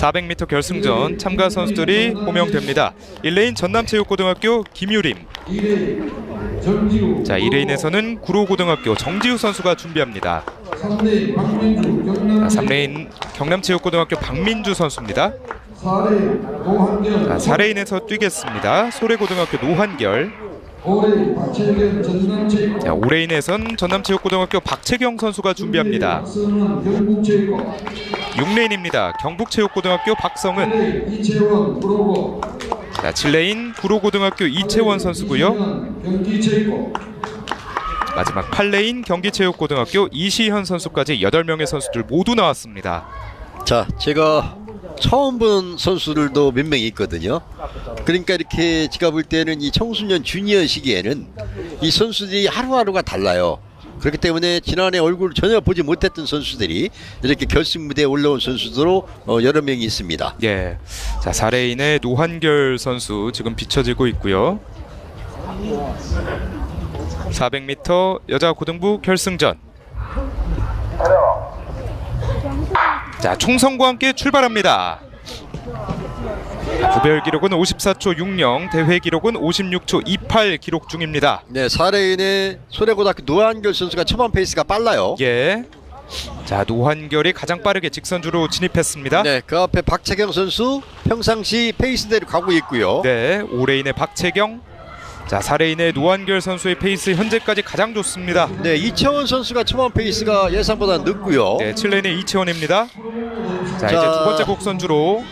400m 결승전 참가 선수들이 호명됩니다. 1레인 전남체육고등학교 김유림. 자, 2레인에서는 구로고등학교 정지우 선수가 준비합니다. 3대 박민주 경남 자, 3레인 경남체육고등학교 박민주 선수입니다. 4대 노한결 자, 4레인에서 뛰겠습니다. 소래고등학교 노한결. 5대 박철경 전남체육 자, 5레인에선 전남체육고등학교 박채경 선수가 준비합니다. 박선원 경북체육 6레인입니다. 경북체육고등학교 박성은. 8대 이채원 프로고 자, 7레인 구로고등학교 이채원 선수고요. 마지막 8레인 경기체육고등학교 이시현 선수까지 8명의 선수들 모두 나왔습니다. 자, 제가 처음 본 선수들도 몇명 있거든요. 그러니까 이렇게 제가 볼 때는 이 청소년 주니어 시기에는 이 선수들이 하루하루가 달라요. 그렇기 때문에 지난해 얼굴을 전혀 보지 못했던 선수들이 이렇게 결승 무대에 올라온 선수들로 어, 여러 명이 있습니다. 예. 자, 4레인의 노한결 선수 지금 비춰지고 있고요. 400m 여자 고등부 결승전. 자, 총성과 함께 출발합니다. 구별 기록은 54초 60, 대회 기록은 56초 28 기록 중입니다. 네, 4레인의 소래고등학교 노한결 선수가 초반 페이스가 빨라요. 예. 자, 노한결이 가장 빠르게 직선주로 진입했습니다. 네, 그 앞에 박채경 선수 평상시 페이스대로 가고 있고요. 네, 5레인의 박채경. 자, 4레인의 노한결 선수의 페이스 현재까지 가장 좋습니다. 네, 이채원 선수가 초반 페이스가 예상보다 늦고요. 네, 7레인의 이채원입니다. 자, 이제 자. 두 번째 곡선주로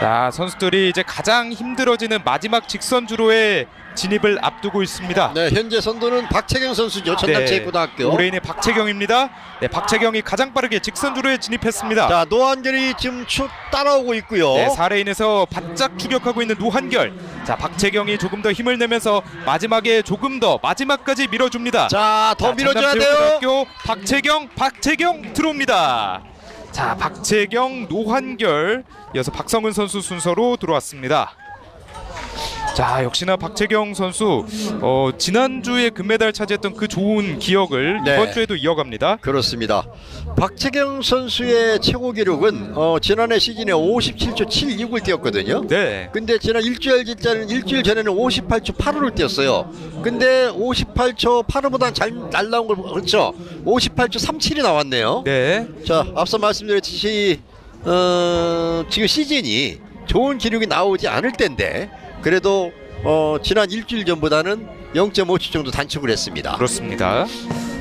자, 선수들이 이제 가장 힘들어지는 마지막 직선 주로의 진입을 앞두고 있습니다. 네, 현재 선두는 박채경 선수죠. 전남체육고등학교. 5레인의 박채경입니다. 네, 박채경이 가장 빠르게 직선주로에 진입했습니다. 자, 노한결이 지금 쭉 따라오고 있고요. 네, 4레인에서 바짝 추격하고 있는 노한결. 자, 박채경이 조금 더 힘을 내면서 마지막에 조금 더 마지막까지 밀어줍니다. 자, 더 자, 밀어줘야 돼요. 박채경, 박채경 들어옵니다. 자, 박채경, 노한결, 이어서 박성은 선수 순서로 들어왔습니다. 자, 역시나 박채경 선수 어, 지난주에 금메달 차지했던 그 좋은 기억을 네. 이번 주에도 이어갑니다. 그렇습니다. 박채경 선수의 최고 기록은 어, 지난해 시즌에 57초 76을 뛰었거든요. 네. 근데 지난 일주일 전에는 일주일 전에는 58초 85를 뛰었어요. 근데 58초 85보다 잘 날라온 걸 그렇죠. 58초 37이 나왔네요. 네. 자, 앞서 말씀드렸듯이 어, 지금 시즌이 좋은 기록이 나오지 않을 텐데 그래도 어, 지난 일주일 전보다는 0.5초 정도 단축을 했습니다. 그렇습니다.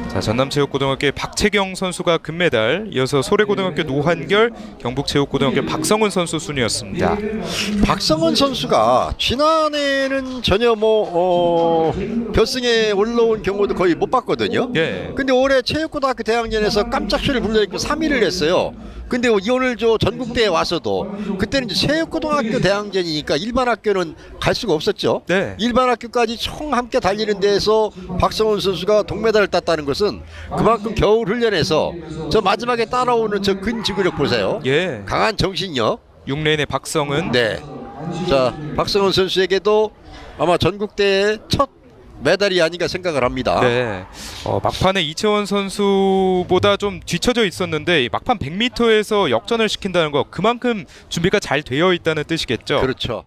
자, 전남체육고등학교의 박채경 선수가 금메달, 이어서 소래고등학교 노한결, 경북체육고등학교 박성훈 선수 순이었습니다. 박성원 선수가 지난해는 전혀 뭐 어, 결승에 올라온 경우도 거의 못 봤거든요. 예. 근데 올해 체육고등학교 대학년에서 깜짝 쇼를 불러입고 3위를 했어요. 근데 이 오늘 저 전국대에 와서도 그때는 이제 체육고등학교 대학년이니까 일반 학교는 갈 수가 없었죠. 네. 일반 학교까지 총 함께 달리는 데에서 박성훈 선수가 동메달을 땄다는 것은 그만큼 겨울 훈련에서 저 마지막에 따라오는 저 근지구력 보세요. 예. 강한 정신력. 6레인의 박성은 네. 자, 박성훈 선수에게도 아마 전국대의 첫 메달이 아닌가 생각을 합니다. 네. 어, 막판에 이채원 선수보다 좀 뒤처져 있었는데 이 막판 100m에서 역전을 시킨다는 거 그만큼 준비가 잘 되어 있다는 뜻이겠죠. 그렇죠.